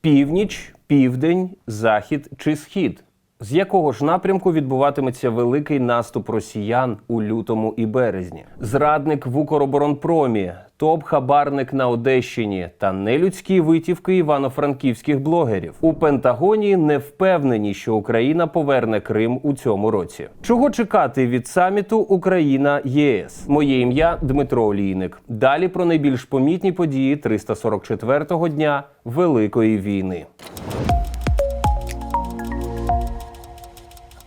Північ, південь, захід чи схід. З якого ж напрямку відбуватиметься великий наступ росіян у лютому і березні? Зрадник в Укроборонпромі, топ-хабарник на Одещині та нелюдські витівки івано-франківських блогерів у Пентагоні не впевнені, що Україна поверне Крим у цьому році. Чого чекати від саміту Україна ЄС? Моє ім'я Дмитро Олійник. Далі про найбільш помітні події 344-го дня Великої війни.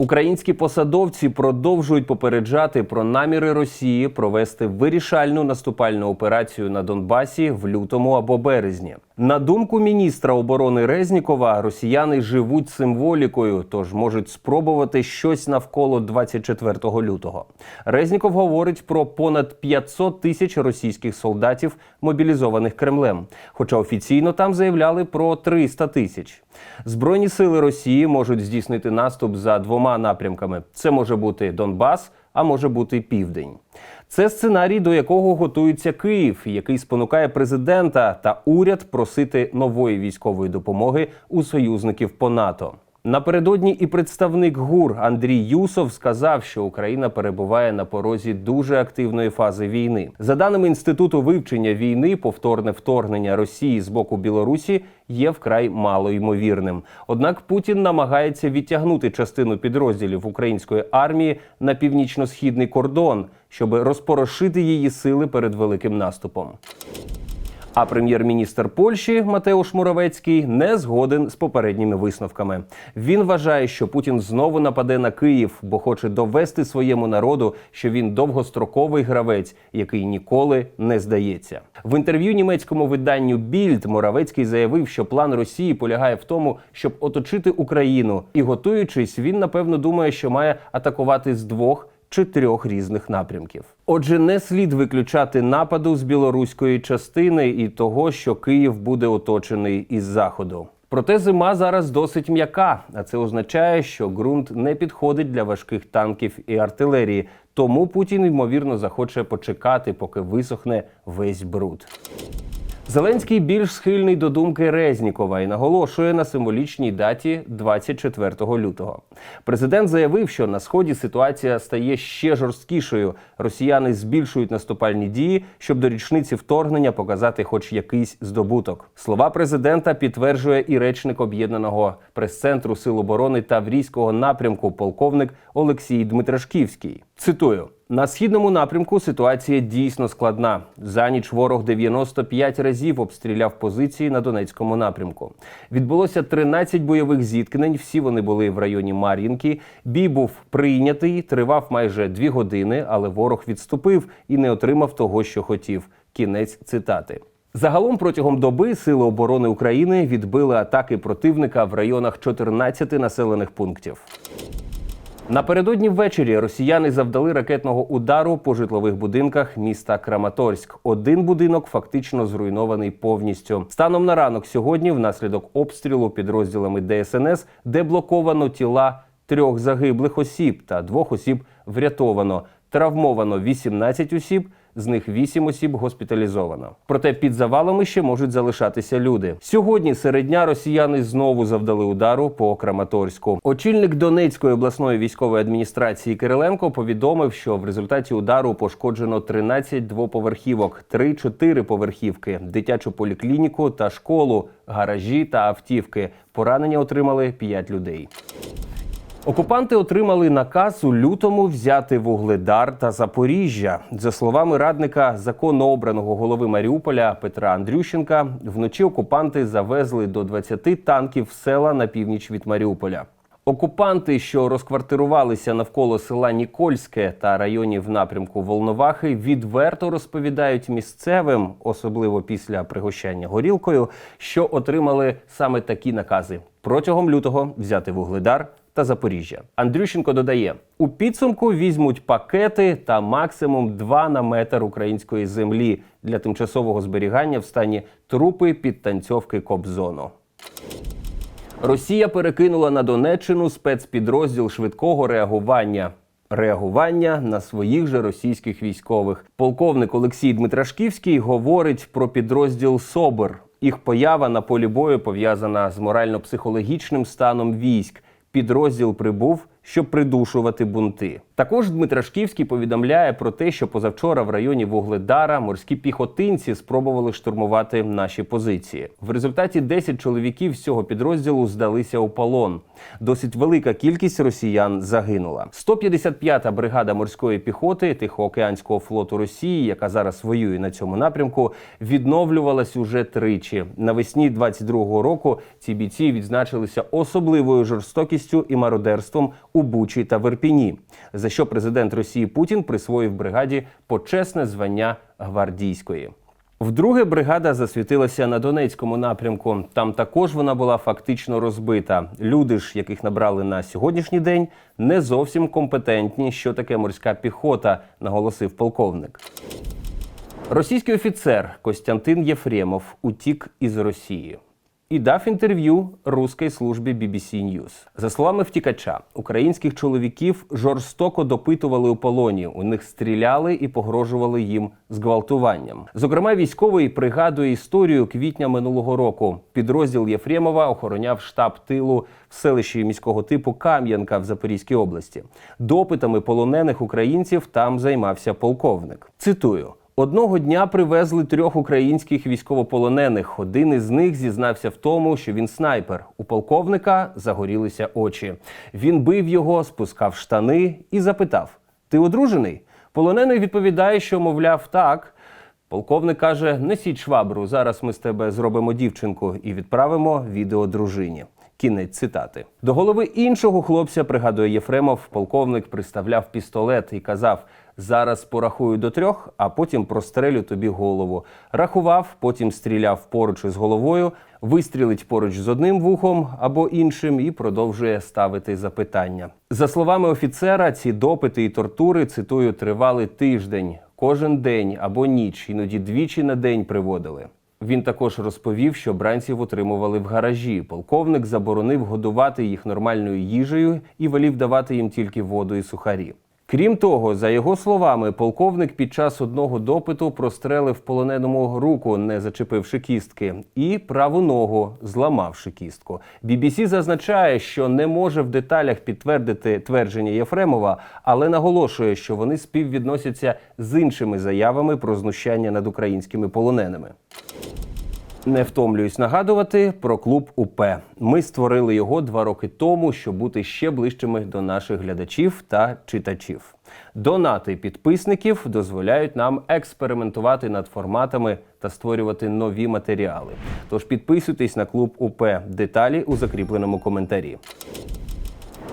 Українські посадовці продовжують попереджати про наміри Росії провести вирішальну наступальну операцію на Донбасі в лютому або березні. На думку міністра оборони Резнікова, росіяни живуть символікою, тож можуть спробувати щось навколо 24 лютого. Резніков говорить про понад 500 тисяч російських солдатів, мобілізованих Кремлем. Хоча офіційно там заявляли про 300 тисяч. Збройні сили Росії можуть здійснити наступ за двома напрямками: це може бути Донбас, а може бути Південь. Це сценарій, до якого готується Київ, який спонукає президента та уряд просити нової військової допомоги у союзників по НАТО. Напередодні і представник ГУР Андрій Юсов сказав, що Україна перебуває на порозі дуже активної фази війни. За даними інституту вивчення війни, повторне вторгнення Росії з боку Білорусі є вкрай малоймовірним. Однак Путін намагається відтягнути частину підрозділів української армії на північно-східний кордон, щоб розпорошити її сили перед великим наступом. А прем'єр-міністр Польщі Матеуш Муравецький не згоден з попередніми висновками. Він вважає, що Путін знову нападе на Київ, бо хоче довести своєму народу, що він довгостроковий гравець, який ніколи не здається. В інтерв'ю німецькому виданню Більд Моравецький заявив, що план Росії полягає в тому, щоб оточити Україну, і готуючись, він напевно думає, що має атакувати з двох чи трьох різних напрямків. Отже, не слід виключати нападу з білоруської частини і того, що Київ буде оточений із заходу. Проте зима зараз досить м'яка, а це означає, що ґрунт не підходить для важких танків і артилерії. Тому Путін ймовірно захоче почекати, поки висохне весь бруд. Зеленський більш схильний до думки Резнікова і наголошує на символічній даті 24 лютого. Президент заявив, що на сході ситуація стає ще жорсткішою. Росіяни збільшують наступальні дії, щоб до річниці вторгнення показати хоч якийсь здобуток. Слова президента підтверджує і речник об'єднаного прес-центру Сил оборони Таврійського напрямку, полковник Олексій Дмитрашківський. Цитую. На східному напрямку ситуація дійсно складна. За ніч ворог 95 разів обстріляв позиції на Донецькому напрямку. Відбулося 13 бойових зіткнень. Всі вони були в районі Мар'їнки. Бій був прийнятий, тривав майже дві години, але ворог відступив і не отримав того, що хотів. Кінець цитати. Загалом протягом доби Сили оборони України відбили атаки противника в районах 14 населених пунктів. Напередодні ввечері росіяни завдали ракетного удару по житлових будинках міста Краматорськ. Один будинок фактично зруйнований повністю. Станом на ранок сьогодні, внаслідок обстрілу підрозділами ДСНС, деблоковано тіла трьох загиблих осіб та двох осіб врятовано. Травмовано 18 осіб, з них 8 осіб госпіталізовано. Проте під завалами ще можуть залишатися люди. Сьогодні серед дня росіяни знову завдали удару по Краматорську. Очільник Донецької обласної військової адміністрації Кириленко повідомив, що в результаті удару пошкоджено 13 двоповерхівок, 3-4 поверхівки, дитячу поліклініку та школу, гаражі та автівки. Поранення отримали 5 людей. Окупанти отримали наказ у лютому взяти Вугледар та Запоріжжя. За словами радника законно обраного голови Маріуполя Петра Андрющенка, вночі окупанти завезли до 20 танків села на північ від Маріуполя. Окупанти, що розквартирувалися навколо села Нікольське та районів напрямку Волновахи, відверто розповідають місцевим, особливо після пригощання горілкою, що отримали саме такі накази протягом лютого взяти Вугледар та Запоріжжя. Андрющенко додає: у підсумку візьмуть пакети та максимум 2 на метр української землі для тимчасового зберігання в стані трупи підтанцьовки Кобзону. Росія перекинула на Донеччину спецпідрозділ швидкого реагування. Реагування на своїх же російських військових. Полковник Олексій Дмитрашківський говорить про підрозділ СОБР. Їх поява на полі бою пов'язана з морально-психологічним станом військ. Підрозділ прибув, щоб придушувати бунти. Також Дмитрашківський повідомляє про те, що позавчора в районі Вугледара морські піхотинці спробували штурмувати наші позиції. В результаті 10 чоловіків з цього підрозділу здалися у полон. Досить велика кількість росіян загинула. 155-та бригада морської піхоти Тихоокеанського флоту Росії, яка зараз воює на цьому напрямку, відновлювалась уже тричі. Навесні 22-го року ці бійці відзначилися особливою жорстокістю і мародерством у Бучі та Верпіні, за що президент Росії Путін присвоїв бригаді почесне звання гвардійської. Вдруге бригада засвітилася на Донецькому напрямку. Там також вона була фактично розбита. Люди ж, яких набрали на сьогоднішній день, не зовсім компетентні, що таке морська піхота, наголосив полковник. Російський офіцер Костянтин Єфремов утік із Росії і дав інтерв'ю руській службі BBC News. За словами втікача, українських чоловіків жорстоко допитували у полоні. У них стріляли і погрожували їм зґвалтуванням. Зокрема, військовий пригадує історію квітня минулого року. Підрозділ Єфремова охороняв штаб тилу в селищі міського типу Кам'янка в Запорізькій області. Допитами полонених українців там займався полковник. Цитую. Одного дня привезли трьох українських військовополонених. Один із них зізнався в тому, що він снайпер. У полковника загорілися очі. Він бив його, спускав штани і запитав: Ти одружений? Полонений відповідає, що мовляв так. Полковник каже: несіть швабру. Зараз ми з тебе зробимо дівчинку і відправимо відео дружині. Кінець цитати до голови іншого хлопця, пригадує Єфремов, полковник приставляв пістолет і казав: Зараз порахую до трьох, а потім прострелю тобі голову. Рахував, потім стріляв поруч із головою, вистрілить поруч з одним вухом або іншим і продовжує ставити запитання. За словами офіцера, ці допити і тортури цитую тривали тиждень, кожен день або ніч, іноді двічі на день приводили. Він також розповів, що бранців утримували в гаражі. Полковник заборонив годувати їх нормальною їжею і велів давати їм тільки воду і сухарі. Крім того, за його словами, полковник під час одного допиту прострелив полоненому руку, не зачепивши кістки, і праву ногу, зламавши кістку. BBC зазначає, що не може в деталях підтвердити твердження Єфремова, але наголошує, що вони співвідносяться з іншими заявами про знущання над українськими полоненими. Не втомлююсь нагадувати про клуб УП. Ми створили його два роки тому, щоб бути ще ближчими до наших глядачів та читачів. Донати підписників дозволяють нам експериментувати над форматами та створювати нові матеріали. Тож підписуйтесь на клуб УП. Деталі у закріпленому коментарі.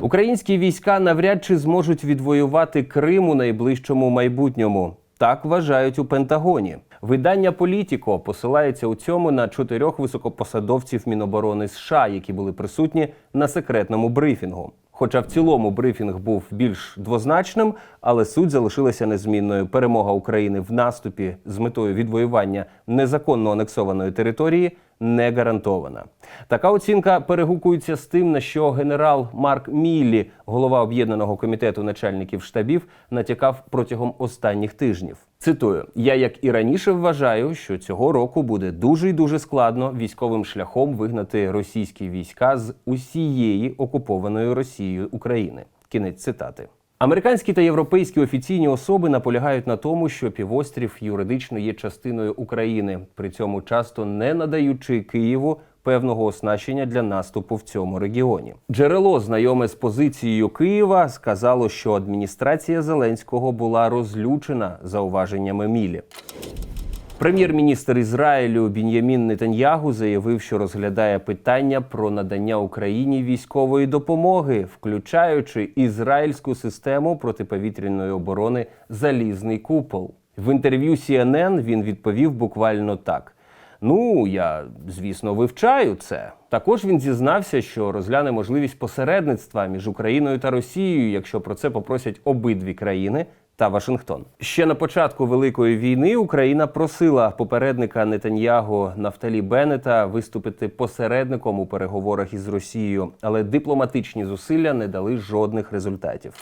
Українські війська навряд чи зможуть відвоювати Крим у найближчому майбутньому. Так вважають у Пентагоні. Видання Політіко посилається у цьому на чотирьох високопосадовців Міноборони США, які були присутні на секретному брифінгу. Хоча в цілому брифінг був більш двозначним, але суть залишилася незмінною. Перемога України в наступі з метою відвоювання незаконно анексованої території не гарантована. Така оцінка перегукується з тим, на що генерал Марк Міллі, голова об'єднаного комітету начальників штабів, натякав протягом останніх тижнів. Цитую: я як і раніше вважаю, що цього року буде дуже й дуже складно військовим шляхом вигнати російські війська з усієї окупованої Росією України. Кінець цитати. Американські та європейські офіційні особи наполягають на тому, що півострів юридично є частиною України, при цьому часто не надаючи Києву певного оснащення для наступу в цьому регіоні. Джерело, знайоме з позицією Києва, сказало, що адміністрація Зеленського була розлючена зауваженнями Мілі. Прем'єр-міністр Ізраїлю Бін'ямін Нетаньягу заявив, що розглядає питання про надання Україні військової допомоги, включаючи ізраїльську систему протиповітряної оборони Залізний купол. В інтерв'ю CNN він відповів буквально так. Ну, я звісно вивчаю це. Також він зізнався, що розгляне можливість посередництва між Україною та Росією, якщо про це попросять обидві країни та Вашингтон. Ще на початку великої війни Україна просила попередника Нетаньягу Нафталі Беннета виступити посередником у переговорах із Росією, але дипломатичні зусилля не дали жодних результатів.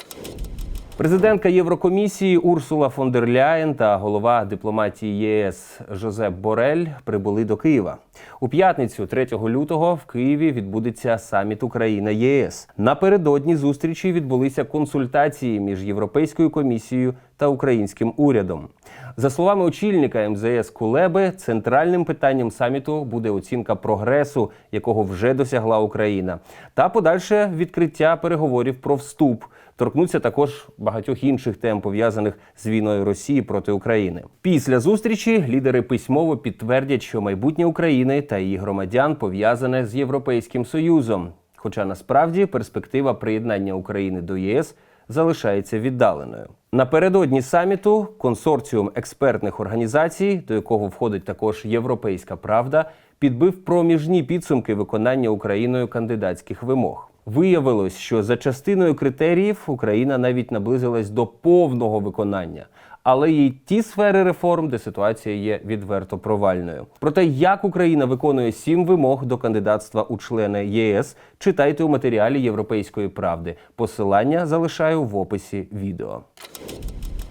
Президентка Єврокомісії Урсула фон дер Ляєн та голова дипломатії ЄС Жозеп Борель прибули до Києва. У п'ятницю, 3 лютого, в Києві відбудеться саміт Україна ЄС. Напередодні зустрічі відбулися консультації між Європейською комісією та українським урядом. За словами очільника МЗС Кулеби, центральним питанням саміту буде оцінка прогресу, якого вже досягла Україна, та подальше відкриття переговорів про вступ. Торкнуться також багатьох інших тем пов'язаних з війною Росії проти України. Після зустрічі лідери письмово підтвердять, що майбутнє України та її громадян пов'язане з Європейським Союзом. Хоча насправді перспектива приєднання України до ЄС залишається віддаленою. Напередодні саміту консорціум експертних організацій, до якого входить також Європейська Правда, підбив проміжні підсумки виконання Україною кандидатських вимог. Виявилось, що за частиною критеріїв Україна навіть наблизилась до повного виконання, але є й ті сфери реформ, де ситуація є відверто провальною. Про те, як Україна виконує сім вимог до кандидатства у члени ЄС, читайте у матеріалі Європейської правди. Посилання залишаю в описі відео.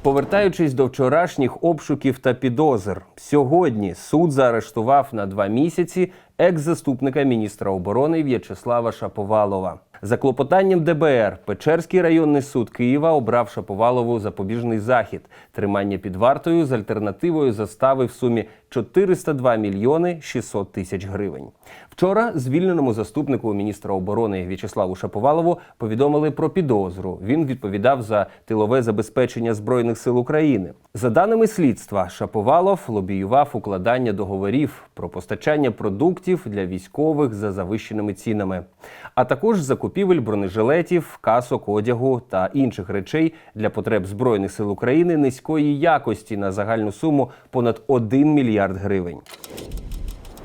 Повертаючись до вчорашніх обшуків та підозр, сьогодні суд заарештував на два місяці екс-заступника міністра оборони В'ячеслава Шаповалова. За клопотанням ДБР Печерський районний суд Києва обрав Шаповалову запобіжний захід, тримання під вартою з альтернативою застави в сумі 402 мільйони 600 тисяч гривень. Вчора звільненому заступнику міністра оборони В'ячеславу Шаповалову повідомили про підозру. Він відповідав за тилове забезпечення збройних сил України. За даними слідства, Шаповалов лобіював укладання договорів про постачання продуктів для військових за завищеними цінами, а також закупівель бронежилетів, касок, одягу та інших речей для потреб збройних сил України низької якості на загальну суму понад 1 мільярд гривень.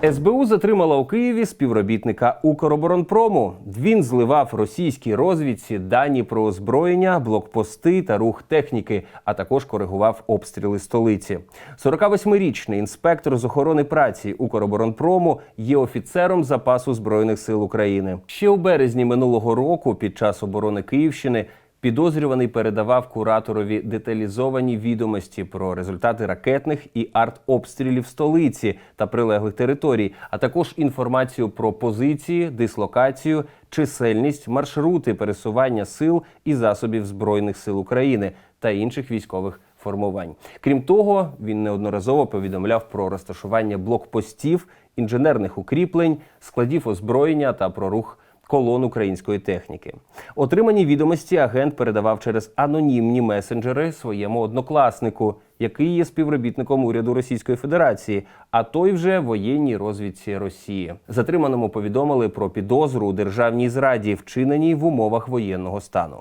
СБУ затримала у Києві співробітника Укроборонпрому. Він зливав російській розвідці дані про озброєння, блокпости та рух техніки, а також коригував обстріли столиці. 48-річний інспектор з охорони праці Укроборонпрому є офіцером запасу збройних сил України. Ще у березні минулого року, під час оборони Київщини. Підозрюваний передавав кураторові деталізовані відомості про результати ракетних і артобстрілів столиці та прилеглих територій, а також інформацію про позиції, дислокацію, чисельність, маршрути пересування сил і засобів збройних сил України та інших військових формувань. Крім того, він неодноразово повідомляв про розташування блокпостів, інженерних укріплень, складів озброєння та про рух колон української техніки. Отримані відомості агент передавав через анонімні месенджери своєму однокласнику, який є співробітником уряду Російської Федерації, а той вже воєнній розвідці Росії. Затриманому повідомили про підозру у державній зраді, вчиненій в умовах воєнного стану.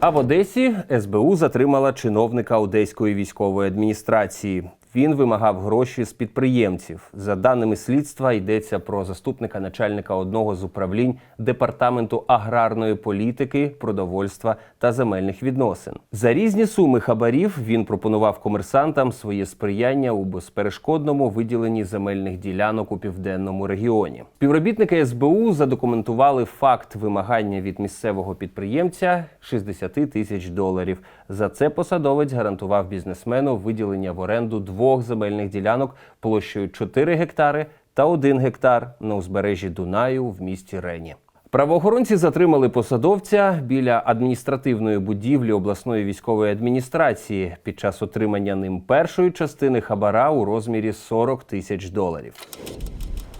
А в Одесі СБУ затримала чиновника Одеської військової адміністрації. Він вимагав гроші з підприємців. За даними слідства, йдеться про заступника начальника одного з управлінь департаменту аграрної політики, продовольства та земельних відносин. За різні суми хабарів він пропонував комерсантам своє сприяння у безперешкодному виділенні земельних ділянок у південному регіоні. Співробітники СБУ задокументували факт вимагання від місцевого підприємця 60 тисяч доларів. За це посадовець гарантував бізнесмену виділення в оренду двох земельних ділянок площею 4 гектари та 1 гектар на узбережжі Дунаю в місті Рені. Правоохоронці затримали посадовця біля адміністративної будівлі обласної військової адміністрації під час отримання ним першої частини хабара у розмірі 40 тисяч доларів.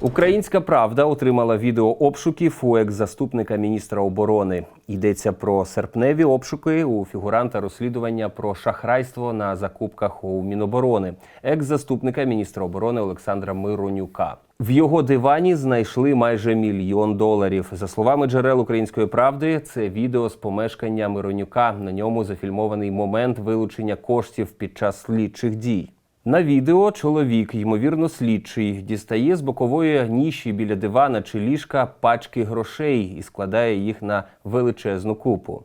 Українська правда отримала відео обшуків у екс-заступника міністра оборони. Йдеться про серпневі обшуки у фігуранта розслідування про шахрайство на закупках у Міноборони, екс-заступника міністра оборони Олександра Миронюка. В його дивані знайшли майже мільйон доларів. За словами джерел української правди, це відео з помешкання Миронюка. На ньому зафільмований момент вилучення коштів під час слідчих дій. На відео чоловік, ймовірно, слідчий, дістає з бокової ніші біля дивана чи ліжка пачки грошей і складає їх на величезну купу.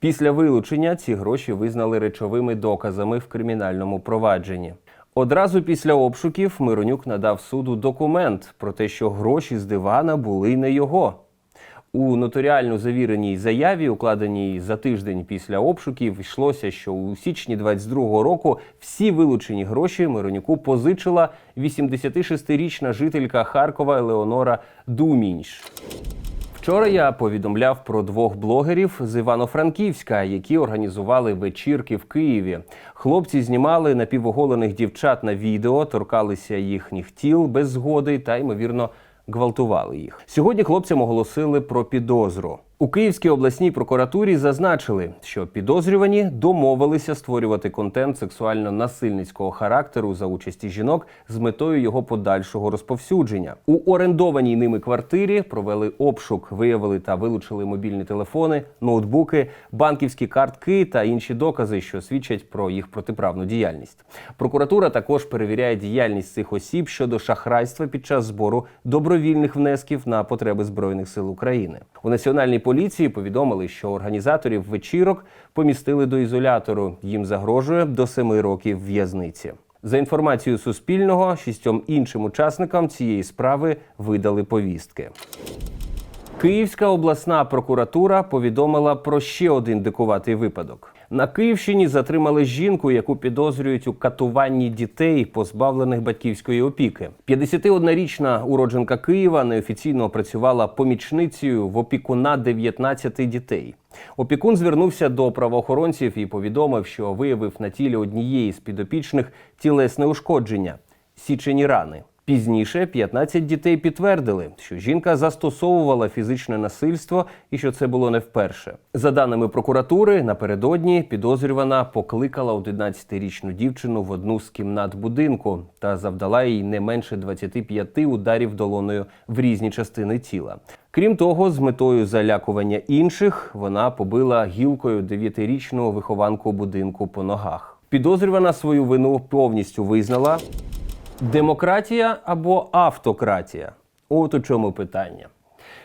Після вилучення ці гроші визнали речовими доказами в кримінальному провадженні. Одразу після обшуків Миронюк надав суду документ про те, що гроші з дивана були не його. У нотаріально завіреній заяві, укладеній за тиждень після обшуків, йшлося, що у січні 22-го року всі вилучені гроші Миронюку позичила 86-річна жителька Харкова Елеонора Думінш. Вчора я повідомляв про двох блогерів з Івано-Франківська, які організували вечірки в Києві. Хлопці знімали напівоголених дівчат на відео, торкалися їхніх тіл без згоди та ймовірно гвалтували їх. Сьогодні хлопцям оголосили про підозру. У Київській обласній прокуратурі зазначили, що підозрювані домовилися створювати контент сексуально-насильницького характеру за участі жінок з метою його подальшого розповсюдження. У орендованій ними квартирі провели обшук, виявили та вилучили мобільні телефони, ноутбуки, банківські картки та інші докази, що свідчать про їх протиправну діяльність. Прокуратура також перевіряє діяльність цих осіб щодо шахрайства під час збору добровільних внесків на потреби збройних сил України. У національній поліції повідомили, що організаторів вечірок помістили до ізолятору. Їм загрожує до семи років в'язниці. За інформацією Суспільного, шістьом іншим учасникам цієї справи видали повістки. Київська обласна прокуратура повідомила про ще один дикуватий випадок. На Київщині затримали жінку, яку підозрюють у катуванні дітей, позбавлених батьківської опіки. 51-річна уродженка Києва неофіційно працювала помічницею в опікуна 19 дітей. Опікун звернувся до правоохоронців і повідомив, що виявив на тілі однієї з підопічних тілесне ушкодження січені рани. Пізніше 15 дітей підтвердили, що жінка застосовувала фізичне насильство і що це було не вперше. За даними прокуратури, напередодні підозрювана покликала 11-річну дівчину в одну з кімнат будинку та завдала їй не менше 25 ударів долоною в різні частини тіла. Крім того, з метою залякування інших вона побила гілкою 9-річну вихованку будинку по ногах. Підозрювана свою вину повністю визнала. Демократія або автократія? От у чому питання.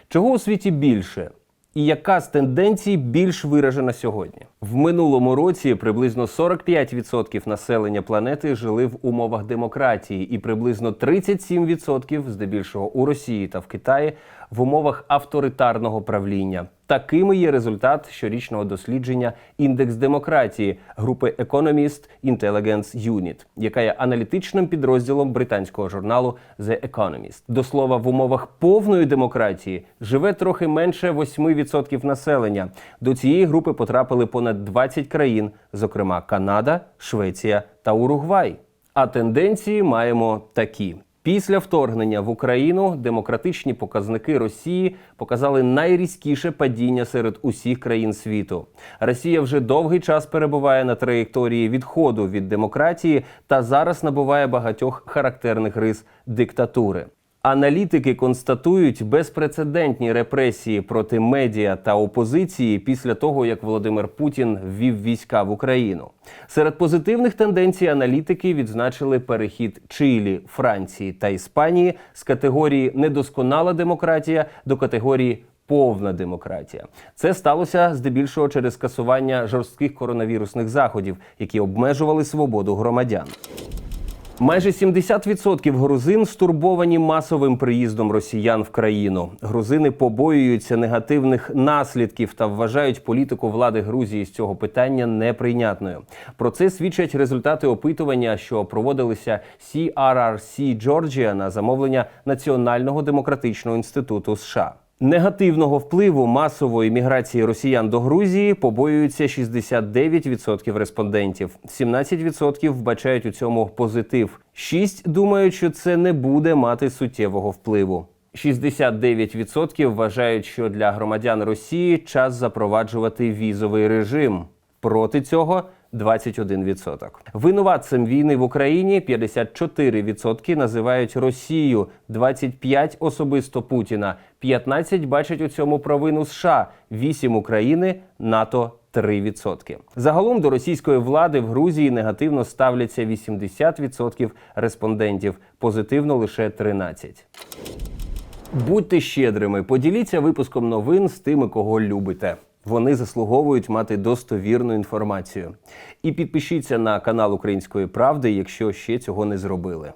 Чого у світі більше? І яка з тенденцій більш виражена сьогодні? В минулому році приблизно 45% населення планети жили в умовах демократії, і приблизно 37%, здебільшого у Росії та в Китаї, в умовах авторитарного правління. Такими є результат щорічного дослідження індекс демократії групи Economist Intelligence Unit, яка є аналітичним підрозділом британського журналу The Economist. До слова, в умовах повної демократії живе трохи менше 8% населення. До цієї групи потрапили понад 20 країн, зокрема Канада, Швеція та Уругвай. А тенденції маємо такі. Після вторгнення в Україну демократичні показники Росії показали найрізкіше падіння серед усіх країн світу. Росія вже довгий час перебуває на траєкторії відходу від демократії та зараз набуває багатьох характерних рис диктатури. Аналітики констатують безпрецедентні репресії проти медіа та опозиції після того, як Володимир Путін ввів війська в Україну. Серед позитивних тенденцій аналітики відзначили перехід Чилі, Франції та Іспанії з категорії недосконала демократія до категорії. Повна демократія це сталося здебільшого через скасування жорстких коронавірусних заходів, які обмежували свободу громадян. Майже 70% грузин стурбовані масовим приїздом росіян в країну. Грузини побоюються негативних наслідків та вважають політику влади Грузії з цього питання неприйнятною. Про це свідчать результати опитування, що проводилися CRRC Georgia на замовлення Національного демократичного інституту США. Негативного впливу масової міграції росіян до Грузії побоюються 69% респондентів. 17% вбачають у цьому позитив. 6% думають, що це не буде мати суттєвого впливу. 69% вважають, що для громадян Росії час запроваджувати візовий режим. Проти цього 21%. Винуватцем війни в Україні 54% називають Росію, 25% особисто Путіна, 15% бачать у цьому провину США, 8% України, НАТО 3%. Загалом до російської влади в Грузії негативно ставляться 80% респондентів, позитивно лише 13%. Будьте щедрими, поділіться випуском новин з тими, кого любите. Вони заслуговують мати достовірну інформацію. І підпишіться на канал Української правди, якщо ще цього не зробили.